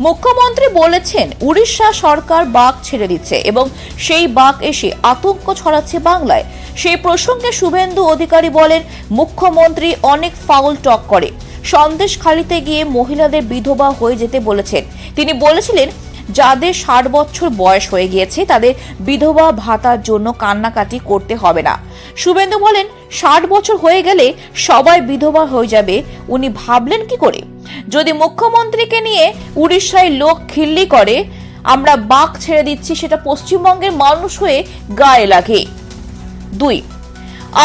মুখ্যমন্ত্রী বলেছেন, উড়িষ্যা সরকার বাঘ ছেড়ে দিচ্ছে এবং সেই বাঘ এসে আতঙ্ক ছড়াচ্ছে বাংলায়। সেই প্রসঙ্গে শুভেন্দু অধিকারী বলেন, মুখ্যমন্ত্রী অনেক ফাউল টক করে। সন্দেশ খালিতে গিয়ে মহিলাদের বিধবা হয়ে যেতে বলেছেন। তিনি বলেছিলেন, যাদের ষাট বছর বয়স হয়ে গিয়েছে, তাদের বিধবা ভাতার জন্য কান্নাকাটি করতে হবে না। শুভেন্দু বলেন, ষাট বছর হয়ে গেলে সবাই বিধবা হয়ে যাবে। উনি ভাবলেন কি করে? যদি মুখ্যমন্ত্রীকে নিয়ে উড়িষ্যায় লোক খিল্লি করে, আমরা বাঘ ছেড়ে দিচ্ছি, সেটা পশ্চিমবঙ্গের মানুষ হয়ে গায়ে লাগে। দুই,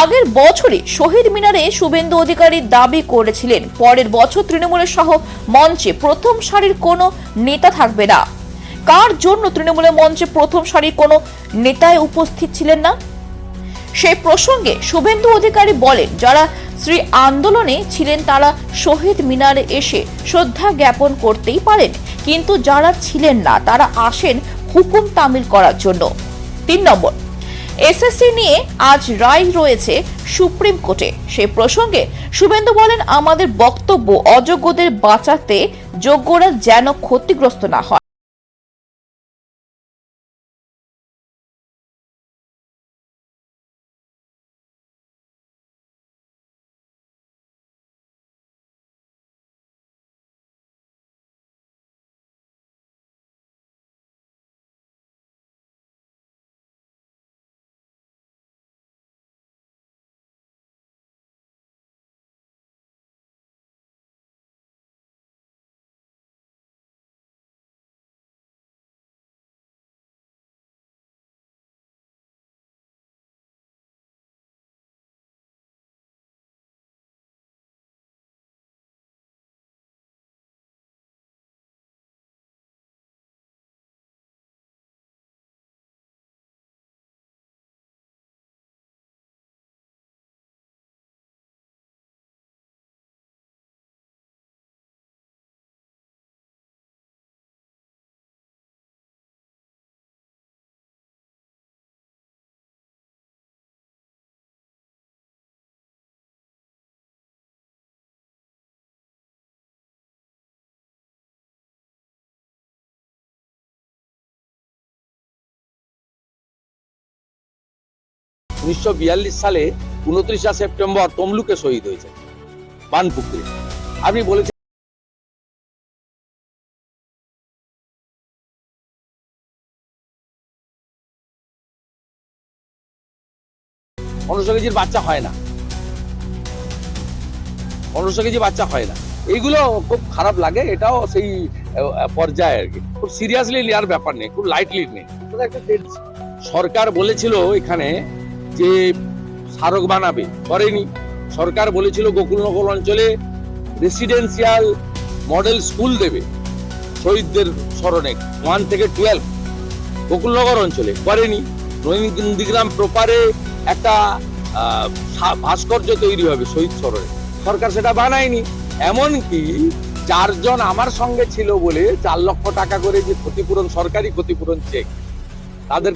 আগের বছরে শহীদ মিনারে শুভেন্দু অধিকারী দাবি করেছিলেন, পরের বছর তৃণমূলের সহ মঞ্চে প্রথম সারির কোনো নেতা থাকবে না। কার জন্য তৃণমূলের মঞ্চে প্রথম সারির কোনো নেতায় উপস্থিত ছিলেন না? সেই প্রসঙ্গে শুভেন্দু অধিকারী বলেন, যারা শ্রী আন্দোলনে ছিলেন তারা শহীদ মিনারে এসে শ্রদ্ধা জ্ঞাপন করতেই পারেন, কিন্তু যারা ছিলেন না, তারা আসেন হুকুম তামিল করার জন্য। তিন নম্বর, এসএসসি নিয়ে আজ রায় রয়েছে সুপ্রিম কোর্টে। সেই প্রসঙ্গে শুভেন্দু বলেন, আমাদের বক্তব্য অযোগ্যদের বাঁচাতে যোগ্যরা যেন ক্ষতিগ্রস্ত না হয়। উনিশশো সালে উনত্রিশা সেপ্টেম্বর তমলুকে শহীদ হয়েছে। বানপুকুরে। আপনি বলেছেন পনেরোশো কেজির বাচ্চা হয় না। পনেরোশো কেজি বাচ্চা হয় না। এইগুলো খুব খারাপ লাগে এটাও সেই পর্যায়ে আর কি। খুব সিরিয়াসলি নেওয়ার ব্যাপার নেই খুব লাইটলি নেই। সরকার বলেছিল এখানে যে স্মারক বানাবে, করেনি। সরকার বলেছিল গোকুলনগর অঞ্চলে রেসিডেন্সিয়াল মডেল স্কুল দেবে শহীদদের স্মরণে ওয়ান থেকে টুয়েলভ গোকুলনগর অঞ্চলে করেনি। নন্দীগ্রাম প্রপারে একটা ভাস্কর্য তৈরি হবে শহীদ স্মরণে। সরকার সেটা বানায়নি। এমনকি চারজন আমার সঙ্গে ছিল বলে চার লক্ষ টাকা করে যে ক্ষতিপূরণ, সরকারি ক্ষতিপূরণ চেক তাদের